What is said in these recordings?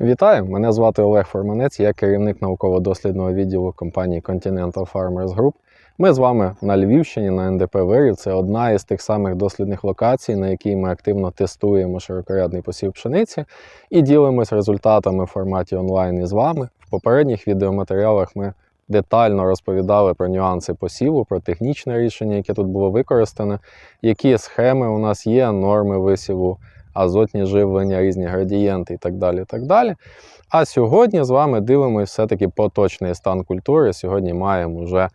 Вітаю! Мене звати Олег Форманець, я керівник науково-дослідного відділу компанії Continental Farmers Group. Ми з вами на Львівщині на НДП Вирів. Це одна із тих самих дослідних локацій, на якій ми активно тестуємо широкорядний посів пшениці і ділимось результатами в форматі онлайн із вами. В попередніх відеоматеріалах ми детально розповідали про нюанси посіву, про технічне рішення, яке тут було використане, які схеми у нас є, норми висіву азотні живлення, різні градієнти і так далі. так далі. А сьогодні з вами дивимося все-таки поточний стан культури. Сьогодні маємо вже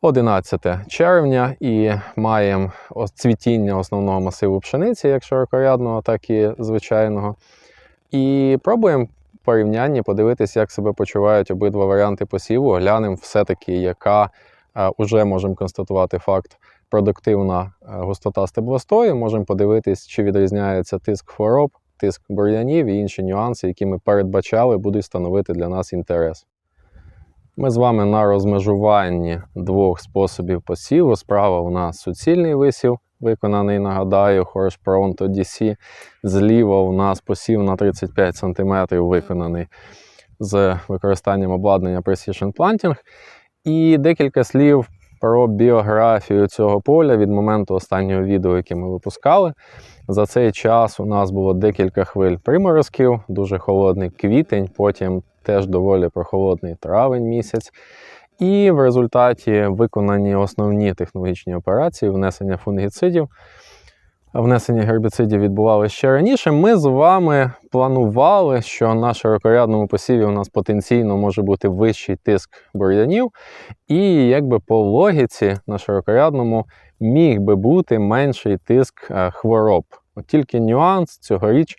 11 червня і маємо цвітіння основного масиву пшениці, як широкорядного, так і звичайного. І пробуємо порівнянні подивитися, як себе почувають обидва варіанти посіву. Глянемо все-таки, яка е, уже можемо констатувати факт продуктивна е, густота стеблостою. Можемо подивитись, чи відрізняється тиск хвороб, тиск бур'янів і інші нюанси, які ми передбачали, будуть становити для нас інтерес. Ми з вами на розмежуванні двох способів посіву. Справа у нас суцільний висів, виконаний, нагадаю, Horse Pronto DC. Зліва у нас посів на 35 см, виконаний з використанням обладнання Precision Planting. І декілька слів про біографію цього поля від моменту останнього відео, яке ми випускали. За цей час у нас було декілька хвиль приморозків, дуже холодний квітень, потім теж доволі прохолодний травень місяць. І в результаті виконані основні технологічні операції внесення фунгіцидів. Внесення гербіцидів відбувалося ще раніше. Ми з вами планували, що на широкорядному посіві у нас потенційно може бути вищий тиск бур'янів, і якби по логіці на широкорядному міг би бути менший тиск е, хвороб. От тільки нюанс цьогоріч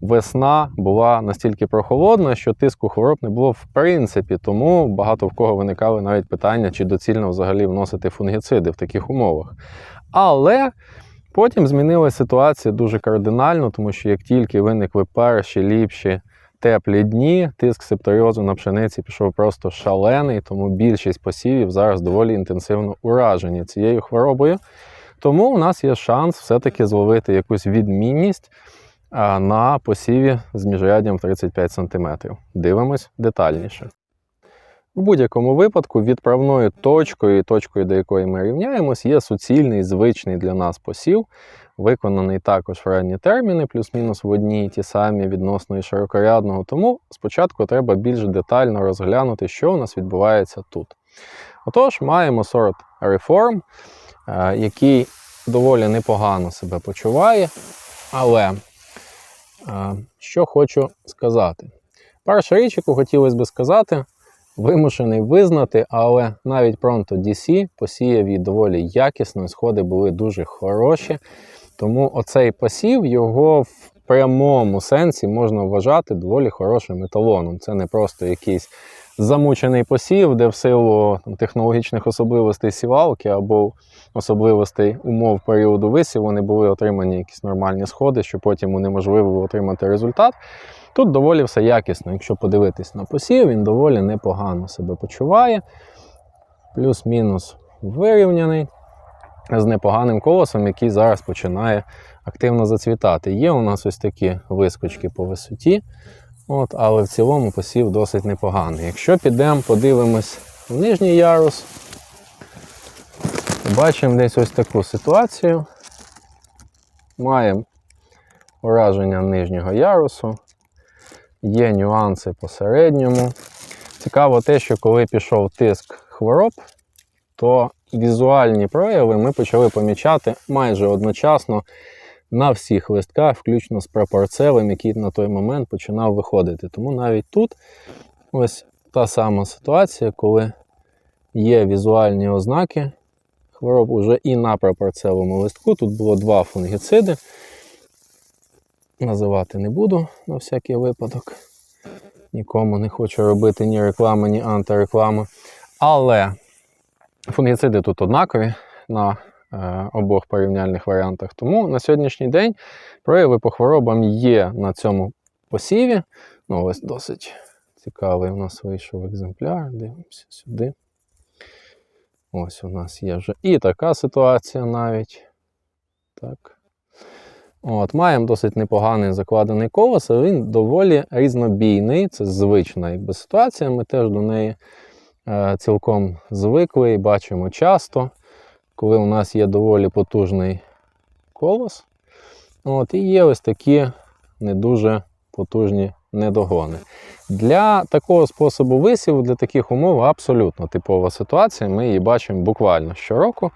весна була настільки прохолодна, що тиску хвороб не було в принципі, тому багато в кого виникали навіть питання, чи доцільно взагалі вносити фунгіциди в таких умовах. Але потім змінилася ситуація дуже кардинально, тому що як тільки виникли перші ліпші теплі дні, тиск септоріозу на пшениці пішов просто шалений, тому більшість посівів зараз доволі інтенсивно уражені цією хворобою. Тому у нас є шанс все-таки зловити якусь відмінність на посіві з міжряддям 35 см. Дивимось детальніше. В будь-якому випадку відправною точкою і точкою, до якої ми рівняємось, є суцільний звичний для нас посів, виконаний також в ранні терміни, плюс-мінус в одні і ті самі відносно і широкорядного. Тому спочатку треба більш детально розглянути, що у нас відбувається тут. Отож, маємо сорт Reform, е, який доволі непогано себе почуває. Але е, що хочу сказати. Перша річ, яку хотілося би сказати, вимушений визнати, але навіть Pronto DC посіяв її доволі якісно, сходи були дуже хороші. Тому оцей посів його в прямому сенсі можна вважати доволі хорошим еталоном. Це не просто якийсь замучений посів, де в силу технологічних особливостей сівалки або особливостей умов періоду висіву не були отримані якісь нормальні сходи, що потім унеможливо отримати результат. Тут доволі все якісно. Якщо подивитись на посів, він доволі непогано себе почуває. Плюс-мінус вирівняний з непоганим колосом, який зараз починає активно зацвітати. Є у нас ось такі вискочки по висоті, от, але в цілому посів досить непоганий. Якщо підемо, подивимось в нижній ярус, бачимо десь ось таку ситуацію. Маємо ураження нижнього ярусу, є нюанси по середньому. Цікаво те, що коли пішов тиск хвороб, то візуальні прояви ми почали помічати майже одночасно на всіх листках, включно з прапорцевим, який на той момент починав виходити. Тому навіть тут ось та сама ситуація, коли є візуальні ознаки хвороб уже і на прапорцевому листку. Тут було два фунгіциди. Називати не буду на всякий випадок. Нікому не хочу робити ні реклами, ні антиреклами. Але фунгіциди тут однакові на е, обох порівняльних варіантах. Тому на сьогоднішній день прояви по хворобам є на цьому посіві. Ну, ось досить цікавий у нас вийшов екземпляр. Дивимося сюди. Ось у нас є вже і така ситуація навіть. Так. От, Маємо досить непоганий закладений колос, але він доволі різнобійний. Це звична якби, ситуація. Ми теж до неї е, цілком звикли і бачимо часто, коли у нас є доволі потужний колос. От, І є ось такі не дуже потужні недогони. Для такого способу висіву, для таких умов абсолютно типова ситуація. Ми її бачимо буквально щороку.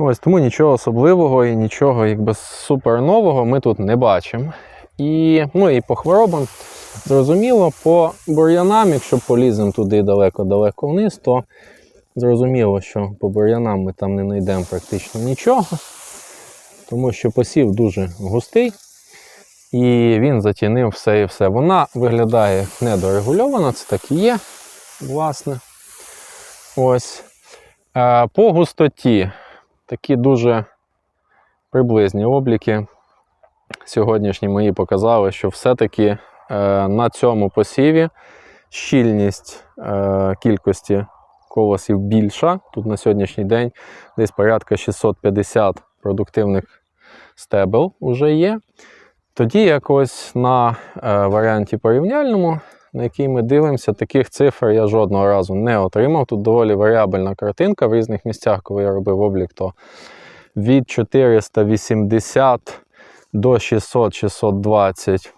Ось тому нічого особливого і нічого якби супер нового ми тут не бачимо. І, ну, і по хворобам, зрозуміло, по бур'янам, якщо поліземо туди далеко-далеко вниз, то зрозуміло, що по бур'янам ми там не знайдемо практично нічого, тому що посів дуже густий. І він затінив все і все. Вона виглядає недорегульована, це так і є, власне. Ось. Е, По густоті такі дуже приблизні обліки. Сьогоднішні мої показали, що все-таки е, на цьому посіві щільність е, кількості колосів більша. Тут на сьогоднішній день десь порядка 650 продуктивних стебел вже є. Тоді якось на е, варіанті порівняльному, на який ми дивимося, таких цифр я жодного разу не отримав. Тут доволі варіабельна картинка в різних місцях, коли я робив облік, то від 480 до 600-620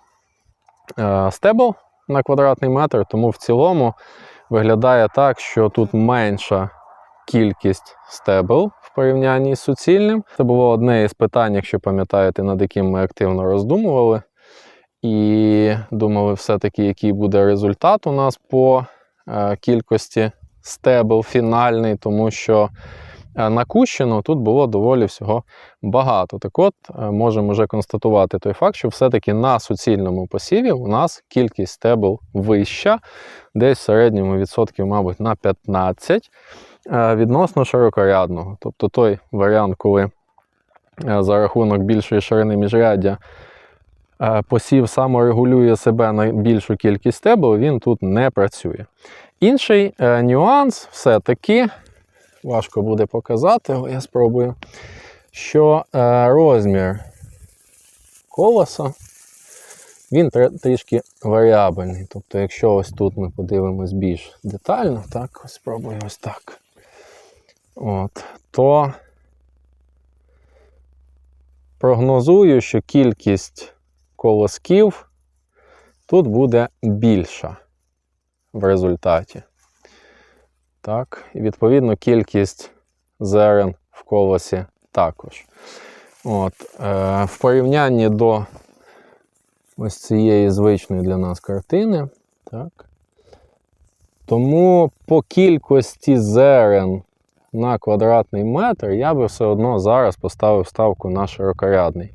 е, стебл на квадратний метр, тому в цілому виглядає так, що тут менша кількість стебел в порівнянні з суцільним. Це було одне із питань, якщо пам'ятаєте, над яким ми активно роздумували. І думали, все-таки, який буде результат у нас по е, кількості стебел фінальний, тому що е, на Кущину тут було доволі всього багато. Так от, е, можемо вже констатувати той факт, що все-таки на суцільному посіві у нас кількість стебел вища, десь в середньому відсотків, мабуть, на 15 е, відносно широкорядного. Тобто той варіант, коли за рахунок більшої ширини міжряддя посів саморегулює себе на більшу кількість стебел, він тут не працює. Інший е, нюанс все-таки, важко буде показати, я спробую, що е, розмір колоса він трішки варіабельний. Тобто, якщо ось тут ми подивимось більш детально, так, ось спробую ось так. От, то прогнозую, що кількість колосків тут буде більша в результаті. Так, і відповідно кількість зерен в колосі також. От, е, в порівнянні до ось цієї звичної для нас картини. Так. Тому по кількості зерен на квадратний метр я би все одно зараз поставив ставку на широкорядний.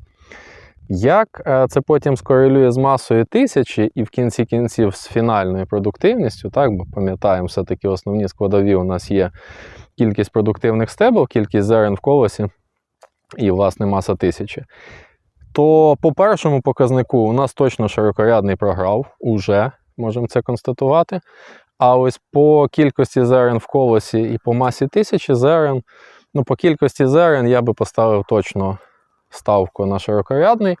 Як е, це потім скорелює з масою тисячі і в кінці кінців з фінальною продуктивністю, так, бо пам'ятаємо, все-таки основні складові у нас є кількість продуктивних стебел, кількість зерен в колосі і, власне, маса тисячі. То по першому показнику у нас точно широкорядний програв, уже можемо це констатувати. А ось по кількості зерен в колосі і по масі тисячі зерен, ну по кількості зерен я би поставив точно ставку на широкорядний,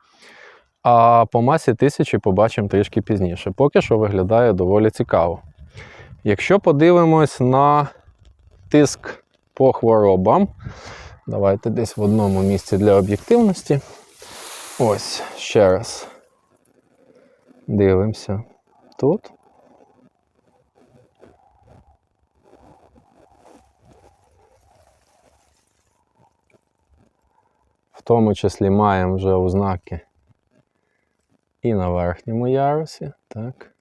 а по масі тисячі побачимо трішки пізніше. Поки що виглядає доволі цікаво. Якщо подивимось на тиск по хворобам, давайте десь в одному місці для об'єктивності. Ось ще раз. Дивимося тут. Тому числі маємо вже ознаки і на верхньому ярусі. Так.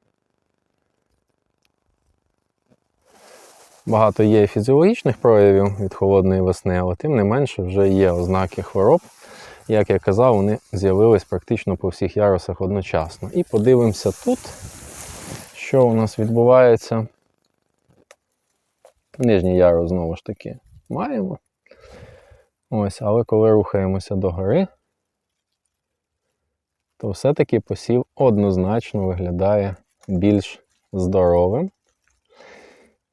Багато є фізіологічних проявів від холодної весни, але тим не менше вже є ознаки хвороб. Як я казав, вони з'явились практично по всіх ярусах одночасно. І подивимося тут, що у нас відбувається. Нижній ярус знову ж таки маємо. Ось, але коли рухаємося до гори, то все-таки посів однозначно виглядає більш здоровим.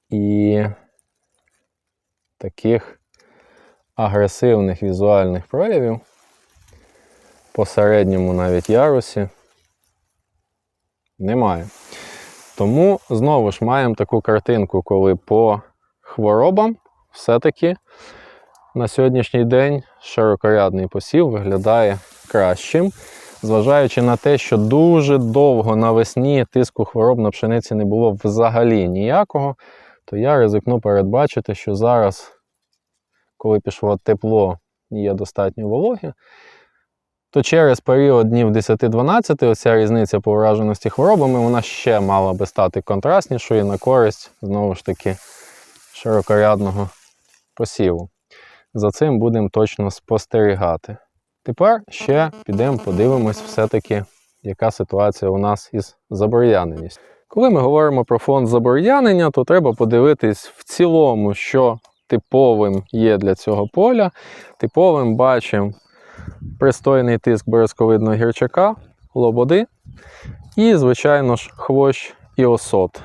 І таких агресивних візуальних проявів посередньому навіть ярусі немає. Тому знову ж маємо таку картинку, коли по хворобам все-таки на сьогоднішній день широкорядний посів виглядає кращим, зважаючи на те, що дуже довго навесні тиску хвороб на пшениці не було взагалі ніякого, то я ризикну передбачити, що зараз, коли пішло тепло і є достатньо вологи, то через період днів 10-12 оця різниця по ураженості хворобами вона ще мала би стати контрастнішою на користь, знову ж таки, широкорядного посіву. За цим будемо точно спостерігати. Тепер ще підемо подивимось все-таки, яка ситуація у нас із забур'яненістю. Коли ми говоримо про фонд забур'янення, то треба подивитись в цілому, що типовим є для цього поля. Типовим бачимо пристойний тиск березковидного гірчака, лободи і, звичайно ж, хвощ і осот.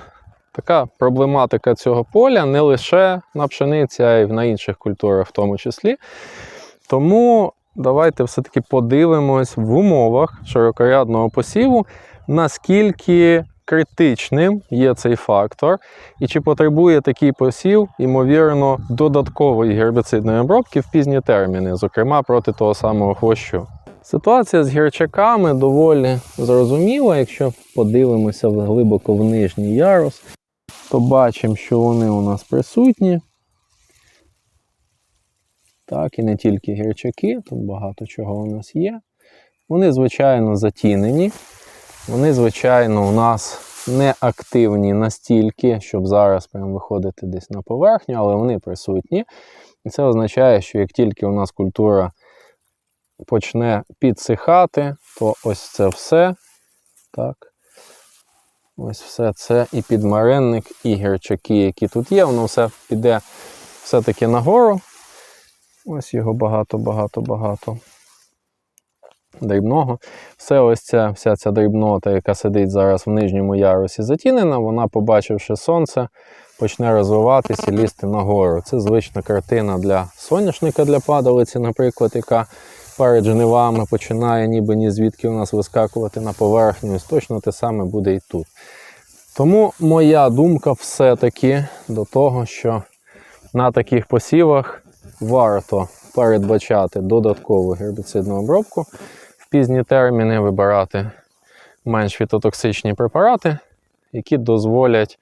Така проблематика цього поля не лише на пшениці, а й на інших культурах в тому числі. Тому давайте все-таки подивимось в умовах широкорядного посіву, наскільки критичним є цей фактор, і чи потребує такий посів, ймовірно, додаткової гербіцидної обробки в пізні терміни, зокрема проти того самого хвощу. Ситуація з гірчаками доволі зрозуміла. Якщо подивимося глибоко в нижній ярус, то бачимо, що вони у нас присутні. Так, і не тільки гірчаки, тут багато чого у нас є. Вони, звичайно, затінені. Вони, звичайно, у нас не активні настільки, щоб зараз прям виходити десь на поверхню, але вони присутні. І це означає, що як тільки у нас культура почне підсихати, то ось це все. Так. Ось все це і підмаренник, і гірчаки, які тут є, воно все піде все-таки нагору. Ось його багато-багато-багато дрібного. Все ось ця, вся ця дрібнота, яка сидить зараз в нижньому ярусі затінена, вона, побачивши сонце, почне розвиватися і лізти нагору. Це звична картина для соняшника для падалиці, наприклад, яка перед жнивами починає ніби ні звідки у нас вискакувати на поверхню. Ось точно те саме буде і тут. Тому моя думка все-таки до того, що на таких посівах варто передбачати додаткову гербіцидну обробку в пізні терміни, вибирати менш фітотоксичні препарати, які дозволять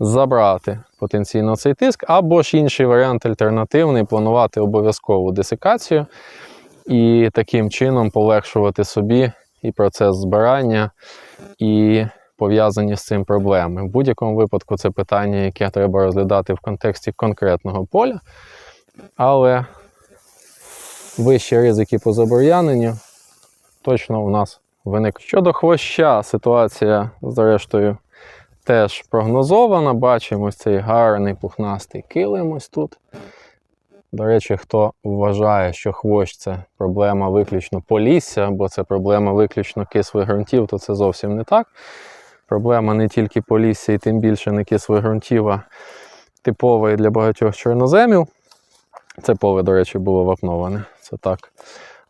забрати потенційно цей тиск, або ж інший варіант альтернативний планувати обов'язкову десикацію і таким чином полегшувати собі і процес збирання, і пов'язані з цим проблеми. В будь-якому випадку це питання, яке треба розглядати в контексті конкретного поля, але вищі ризики по забур'яненню точно у нас виник. Щодо хвоща, ситуація, зрештою, теж прогнозована. Бачимо цей гарний пухнастий килим ось тут. До речі, хто вважає, що хвощ це проблема виключно полісся, або це проблема виключно кислих ґрунтів, то це зовсім не так. Проблема не тільки полісся і тим більше не кислих ґрунтів, а типова і для багатьох чорноземів. Це поле, до речі, було вапноване. Це так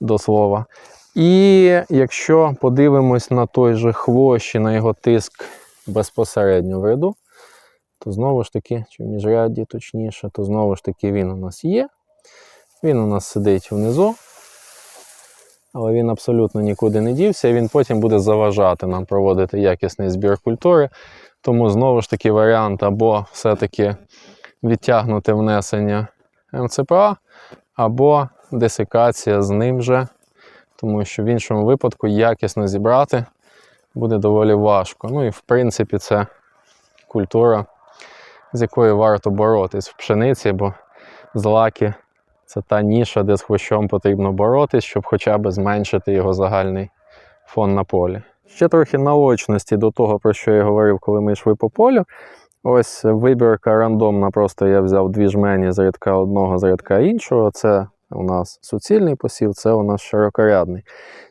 до слова. І якщо подивимось на той же хвощ і на його тиск безпосередньо в ряду, то знову ж таки, чи в міжрядді точніше, то знову ж таки він у нас є. Він у нас сидить внизу, але він абсолютно нікуди не дівся, і він потім буде заважати нам проводити якісний збір культури. Тому знову ж таки варіант або все-таки відтягнути внесення МЦПА, або десикація з ним же, тому що в іншому випадку якісно зібрати буде доволі важко. Ну і в принципі це культура, з якою варто боротись в пшениці, бо злаки це та ніша, де з хвощом потрібно боротись, щоб хоча б зменшити його загальний фон на полі. Ще трохи наочності до того, про що я говорив, коли ми йшли по полю. Ось вибірка рандомна, просто я взяв дві жмені з рядка одного, з рядка іншого. Це у нас суцільний посів, це у нас широкорядний.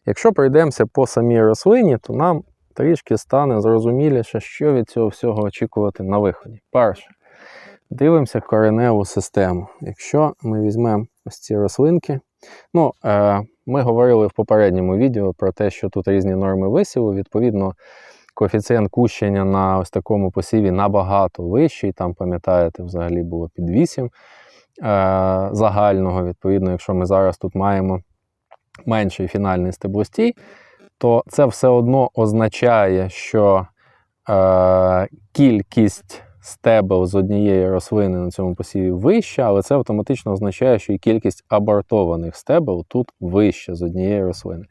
Якщо пройдемося по самій рослині, то нам трішки стане зрозуміліше, що від цього всього очікувати на виході. Перше, дивимося кореневу систему. Якщо ми візьмемо ось ці рослинки, ну, е, Ми говорили в попередньому відео про те, що тут різні норми висіву. Відповідно, коефіцієнт кущення на ось такому посіві набагато вищий. Там, пам'ятаєте, взагалі було під 8 е, загального. Відповідно, якщо ми зараз тут маємо менший фінальний стеблостій, то це все одно означає, що е, кількість стебел з однієї рослини на цьому посіві вища, але це автоматично означає, що і кількість абортованих стебел тут вища з однієї рослини.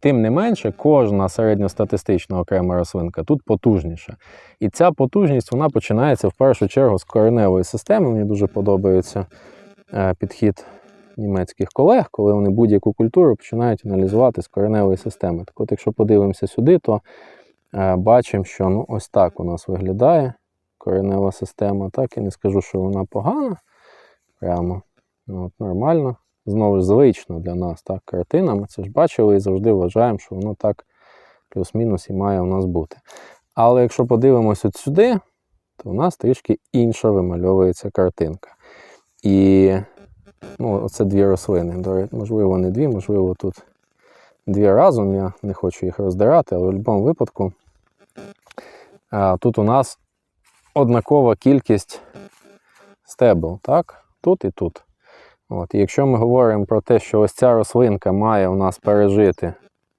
Тим не менше, кожна середньостатистична окрема рослинка тут потужніша. І ця потужність вона починається в першу чергу з кореневої системи. Мені дуже подобається е, підхід німецьких колег, коли вони будь-яку культуру починають аналізувати з кореневої системи. Так от, якщо подивимося сюди, то е, бачимо, що ну, ось так у нас виглядає коренева система. Так, я не скажу, що вона погана. Прямо ну, от, нормально. Знову ж звично для нас так, картина. Ми це ж бачили і завжди вважаємо, що воно так плюс-мінус і має у нас бути. Але якщо подивимось сюди, то у нас трішки інша вимальовується картинка. І ну, оце дві рослини. Можливо, не дві, можливо, тут дві разом. Я не хочу їх роздирати, але в будь-якому випадку тут у нас однакова кількість стебел, так? Тут і тут. От. І якщо ми говоримо про те, що ось ця рослинка має у нас пережити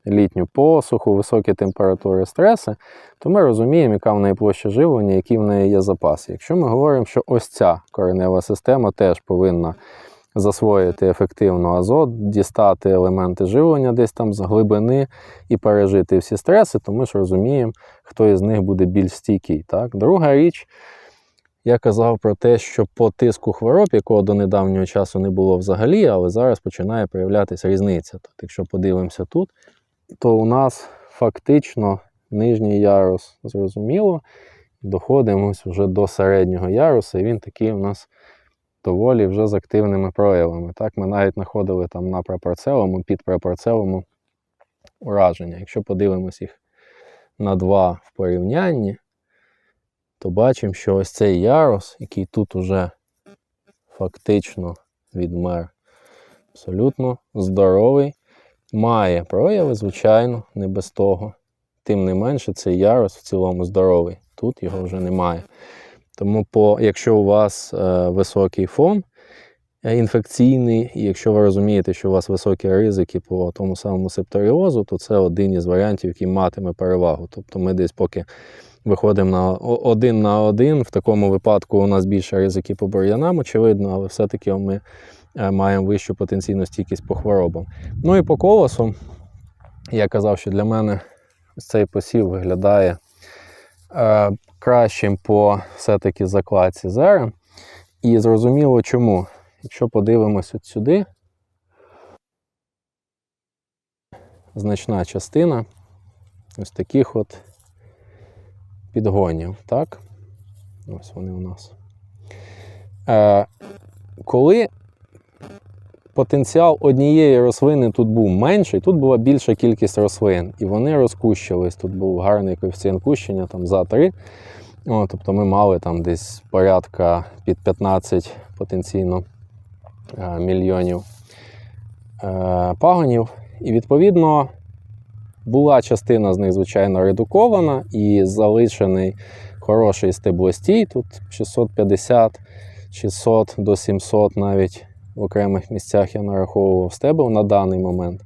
літню посуху, високі температури, стреси, то ми розуміємо, яка в неї площа живлення, який в неї є запас. Якщо ми говоримо, що ось ця коренева система теж повинна засвоїти ефективно азот, дістати елементи живлення десь там з глибини і пережити всі стреси, то ми ж розуміємо, хто із них буде більш стійкий. Так? Друга річ, я казав про те, що по тиску хвороб, якого до недавнього часу не було взагалі, але зараз починає проявлятися різниця. Тобто, якщо подивимося тут, то у нас фактично нижній ярус зрозуміло, доходимось вже до середнього ярусу, і він такий у нас доволі вже з активними проявами. Так, ми навіть знаходили там на прапорцевому, під прапорцевому ураження. Якщо подивимось їх на два в порівнянні, то бачимо, що ось цей ярус, який тут уже фактично відмер, абсолютно здоровий, має прояви, звичайно, не без того. Тим не менше, цей ярус в цілому здоровий. Тут його вже немає. Тому, по, якщо у вас е, високий фон е, інфекційний, і якщо ви розумієте, що у вас високі ризики по тому самому септоріозу, то це один із варіантів, який матиме перевагу. Тобто ми десь поки виходимо на один на один, в такому випадку у нас більше ризики по бур'янам, очевидно, але все-таки ми е, маємо вищу потенційну стійкість по хворобам. Ну і по колосу, я казав, що для мене цей посів виглядає кращим по все-таки закладці зерен. І зрозуміло чому. Якщо подивимось от сюди, значна частина ось таких от підгонів. Так? Ось вони у нас. Е, коли потенціал однієї рослини тут був менший, тут була більша кількість рослин, і вони розкущились. Тут був гарний коефіцієнт кущення там за 3. О, тобто ми мали там десь порядка під 15 потенційно е, мільйонів е, пагонів. І відповідно була частина з них, звичайно, редукована і залишений хороший стеблостій. Тут 650, 600 до 700 навіть в окремих місцях я нараховував стебел на даний момент.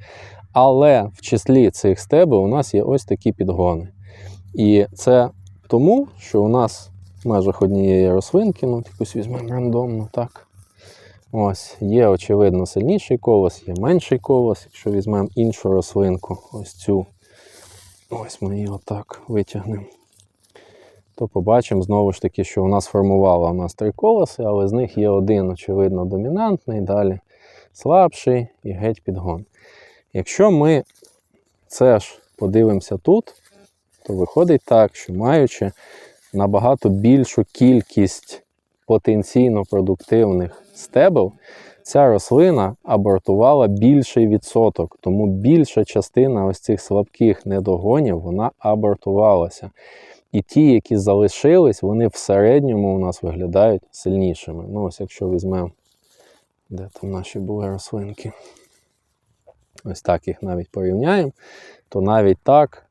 Але в числі цих стебел у нас є ось такі підгони. І це тому, що у нас в межах однієї рослинки, ну якусь візьмемо рандомно, так. Ось, є, очевидно, сильніший колос, є менший колос. Якщо візьмемо іншу рослинку, ось цю, ось ми її отак витягнемо, то побачимо знову ж таки, що у нас формувала у нас три колоси, але з них є один, очевидно, домінантний, далі слабший і геть підгон. Якщо ми це ж подивимося тут, то виходить так, що маючи набагато більшу кількість потенційно продуктивних стебел, ця рослина абортувала більший відсоток, тому більша частина ось цих слабких недогонів вона абортувалася. І ті, які залишились, вони в середньому у нас виглядають сильнішими. Ну, ось якщо візьмемо, де там наші були рослинки. ось так їх навіть порівняємо, то навіть так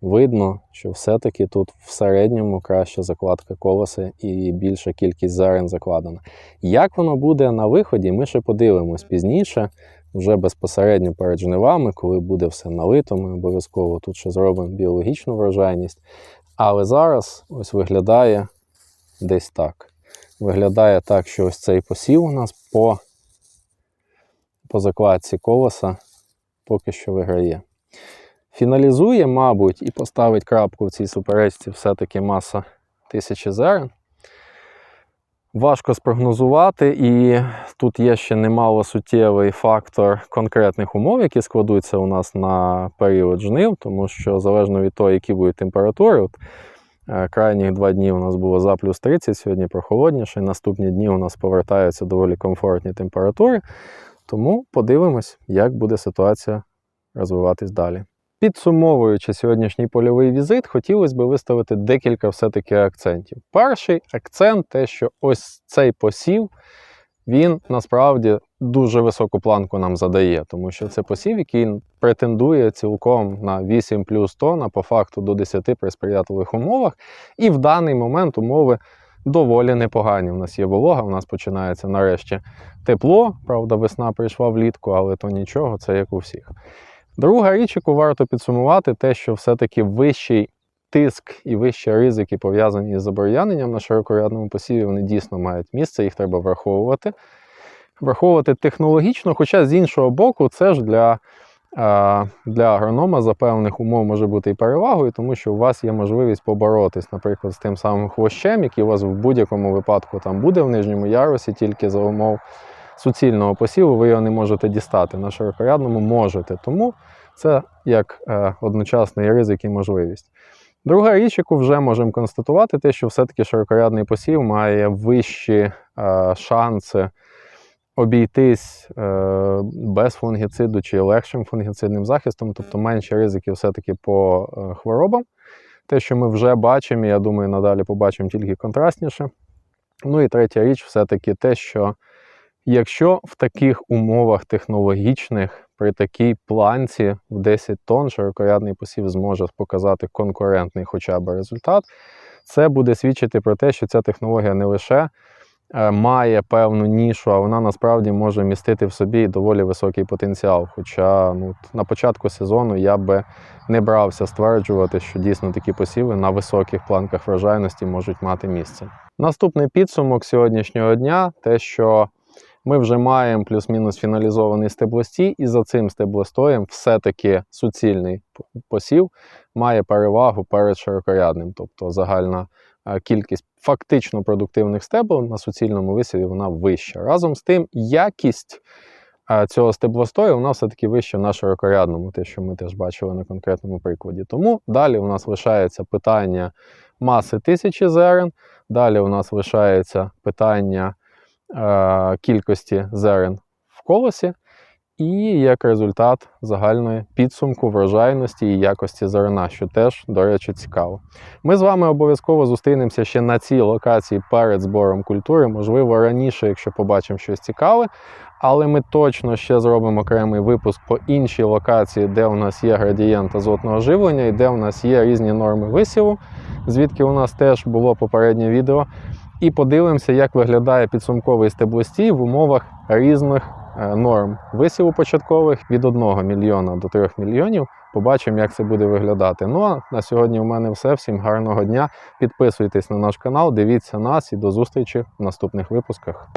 видно, що все-таки тут в середньому краща закладка колеса і більша кількість зерен закладена. Як воно буде на виході, ми ще подивимось пізніше, вже безпосередньо перед жнивами, коли буде все налито, ми обов'язково тут ще зробимо біологічну врожайність. Але зараз ось виглядає десь так. Виглядає так, що ось цей посів у нас по, по закладці колоса поки що виграє. Фіналізує, мабуть, і поставить крапку в цій суперечці все-таки маса тисячі зерен. Важко спрогнозувати, і тут є ще немало суттєвий фактор конкретних умов, які складуться у нас на період жнив, тому що залежно від того, які будуть температури, от, е, крайніх два дні у нас було за плюс 30, сьогодні прохолодніше, наступні дні у нас повертаються доволі комфортні температури. Тому подивимось, як буде ситуація розвиватись далі. Підсумовуючи сьогоднішній польовий візит, хотілося б виставити декілька все-таки акцентів. Перший акцент те, що ось цей посів, він насправді дуже високу планку нам задає, тому що це посів, який претендує цілком на 8 плюс тонн, а по факту до 10 при сприятливих умовах. І в даний момент умови доволі непогані. У нас є волога, у нас починається нарешті тепло. Правда, весна прийшла влітку, але то нічого, це як у всіх. Друга річ, яку варто підсумувати, те, що все-таки вищий тиск і вищі ризики, пов'язані з забур'яненням на широкорядному посіві, вони дійсно мають місце, їх треба враховувати. Враховувати технологічно, хоча з іншого боку, це ж для, для агронома за певних умов може бути і перевагою, тому що у вас є можливість поборотись, наприклад, з тим самим хвощем, який у вас в будь-якому випадку там буде в нижньому ярусі, тільки за умов суцільного посіву, ви його не можете дістати. На широкорядному можете. Тому це як е, одночасний ризик і можливість. Друга річ, яку вже можемо констатувати, те, що все-таки широкорядний посів має вищі е, шанси обійтись е, без фунгіциду чи легшим фунгіцидним захистом, тобто менші ризики все-таки по е, хворобам. Те, що ми вже бачимо, я думаю, надалі побачимо тільки контрастніше. Ну і третя річ, все-таки те, що Якщо в таких умовах технологічних, при такій планці в 10 тонн широкорядний посів зможе показати конкурентний хоча б результат, це буде свідчити про те, що ця технологія не лише е, має певну нішу, а вона насправді може містити в собі доволі високий потенціал. Хоча ну, на початку сезону я би не брався стверджувати, що дійсно такі посіви на високих планках врожайності можуть мати місце. Наступний підсумок сьогоднішнього дня те, що ми вже маємо плюс-мінус фіналізований стеблостій, і за цим стеблостоєм все-таки суцільний посів має перевагу перед широкорядним. Тобто загальна е, кількість фактично продуктивних стебл на суцільному висіві вона вища. Разом з тим, якість е, цього стеблостою вона все-таки вища на широкорядному, те, що ми теж бачили на конкретному прикладі. Тому далі у нас лишається питання маси тисячі зерен, далі у нас лишається питання. Е, кількості зерен в колосі, і як результат загальної підсумку врожайності і якості зерна, що теж, до речі, цікаво. Ми з вами обов'язково зустрінемося ще на цій локації перед збором культури, можливо, раніше, якщо побачимо щось цікаве. Але ми точно ще зробимо окремий випуск по іншій локації, де у нас є градієнт азотного живлення і де у нас є різні норми висіву, звідки у нас теж було попереднє відео. І подивимося, як виглядає підсумковий стеблостій в умовах різних е, норм висіву початкових від 1 мільйона до 3 мільйонів. Побачимо, як це буде виглядати. Ну а на сьогодні у мене все. Всім гарного дня. Підписуйтесь на наш канал, дивіться нас і до зустрічі в наступних випусках.